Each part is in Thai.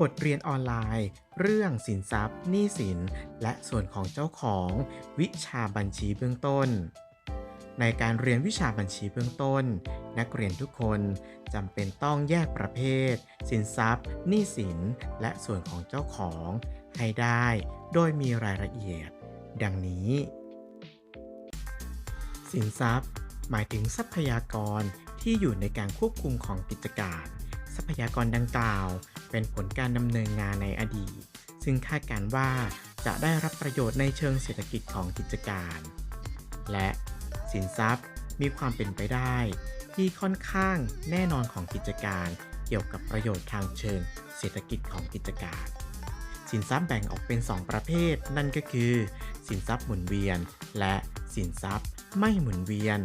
บทเรียนออนไลน์ เรื่องสินทรัพย์หนี้สิน และส่วนของเจ้าของ วิชาบัญชีเบื้องต้น ในการเรียนวิชาบัญชีเบื้องต้น นักเรียนทุกคนจำเป็นต้องแยกประเภท สินทรัพย์หนี้สิน และส่วนของเจ้าของ ให้ได้โดยมีรายละเอียด ดังนี้ สินทรัพย์ หมายถึงทรัพยากรที่อยู่ในการควบคุมของกิจการ ทรัพยากรดังกล่าว เป็นผลการดำเนินงานในอดีต ซึ่งคาดการณ์ว่าจะได้รับประโยชน์ในเชิงเศรษฐกิจของกิจการ และสินทรัพย์มีความเป็นไปได้ ที่ค่อนข้างแน่นอนของกิจการเกี่ยวกับประโยชน์ทางเชิงเศรษฐกิจของกิจการ สินทรัพย์แบ่งออกเป็น 2 ประเภท นั่นก็คือ สินทรัพย์หมุนเวียน และสินทรัพย์ไม่หมุนเวียน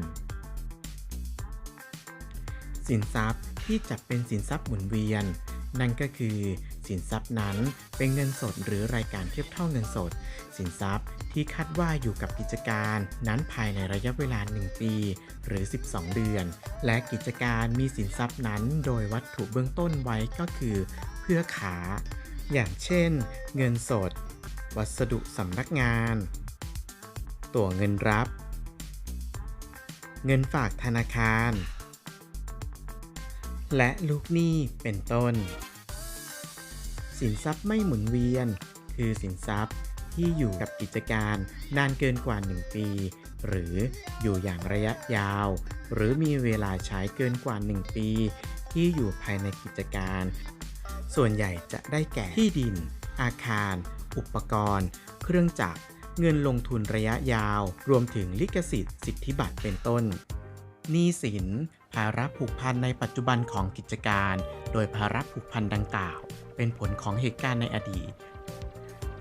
สินทรัพย์ที่จัดเป็นสินทรัพย์หมุนเวียน นั่นก็คือ สินทรัพย์นั้นเป็นเงินสดหรือรายการเทียบเท่าเงินสด สินทรัพย์ที่คาดว่าอยู่กับกิจการนั้นภายในระยะเวลา 1 ปี หรือ 12 เดือน และกิจการมีสินทรัพย์นั้นโดยวัตถุเบื้องต้นไว้ก็คือ เพื่อขา อย่างเช่น เงินสด วัสดุสำนักงาน ตั๋วเงินรับ เงินฝากธนาคาร และลูกหนี้เป็นต้น สินทรัพย์ไม่หมุนเวียน คือสินทรัพย์ที่อยู่กับกิจการนานเกินกว่า 1 ปี หรืออยู่อย่างระยะยาว หรือมีเวลาใช้เกินกว่า 1 ปี ที่อยู่ภายในกิจการ ส่วนใหญ่จะได้แก่ที่ดิน อาคาร อุปกรณ์ เครื่องจักร เงินลงทุนระยะยาว รวมถึงลิขสิทธิ์สิทธิบัตรเป็นต้นหนี้สิน ภาระผูกพันในปัจจุบันของกิจการ โดยภาระผูกพันดังกล่าว เป็นผลของเหตุการณ์ในอดีต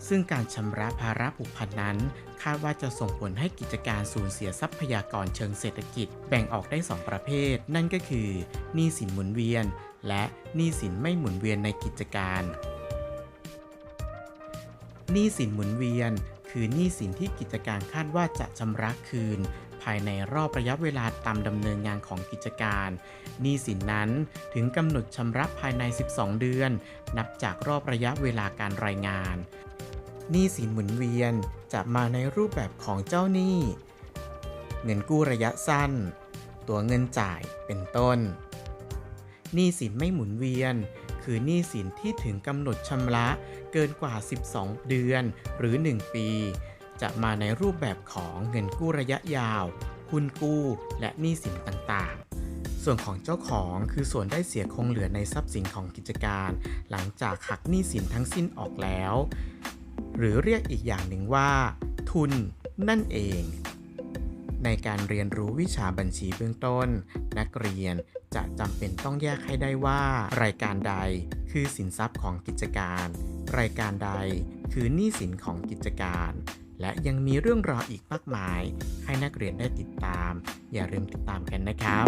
ซึ่งการชำระภาระผูกพันนั้น คาดว่าจะส่งผลให้กิจการสูญเสียทรัพยากรเชิงเศรษฐกิจแบ่งออกได้ 2 ประเภท นั่นก็คือหนี้สินหมุนเวียน และหนี้สินไม่หมุนเวียนในกิจการหนี้สินหมุนเวียน คือหนี้สินที่กิจการคาดว่าจะชำระคืนายในรอบระยะเวลาตามดำเนินงานของกิจการหนี้สินนั้นถึงกำหนดชำระภายใน 12 เดือน นับจากรอบระยะเวลาการรายงานหนี้สินหมุนเวียนจะมาในรูปแบบของเจ้าหนี้ เงินกู้ระยะสั้น ตัวเงินจ่ายเป็นต้นหนี้สินไม่หมุนเวียน คือหนี้สินที่ถึงกำหนดชำระเกินกว่า 12 เดือนหรือ 1 ปี จะมาในรูปแบบของเงินกู้ระยะยาวหุ้นกู้และหนี้สินต่างๆ ส่วนของเจ้าของคือส่วนได้เสียคงเหลือในทรัพย์สินของกิจการ หลังจากหักหนี้สินทั้งสิ้นออกแล้ว หรือเรียกอีกอย่างหนึ่งว่า ทุนนั่นเอง ในการเรียนรู้วิชาบัญชีเบื้องต้น นักเรียนจะจำเป็นต้องแยกให้ได้ว่า รายการใดคือสินทรัพย์ของกิจการ รายการใดคือหนี้สินของกิจการ และยังมีเรื่องราวอีกมากมาย ให้นักเรียนได้ติดตาม อย่าลืมติดตามกันนะครับ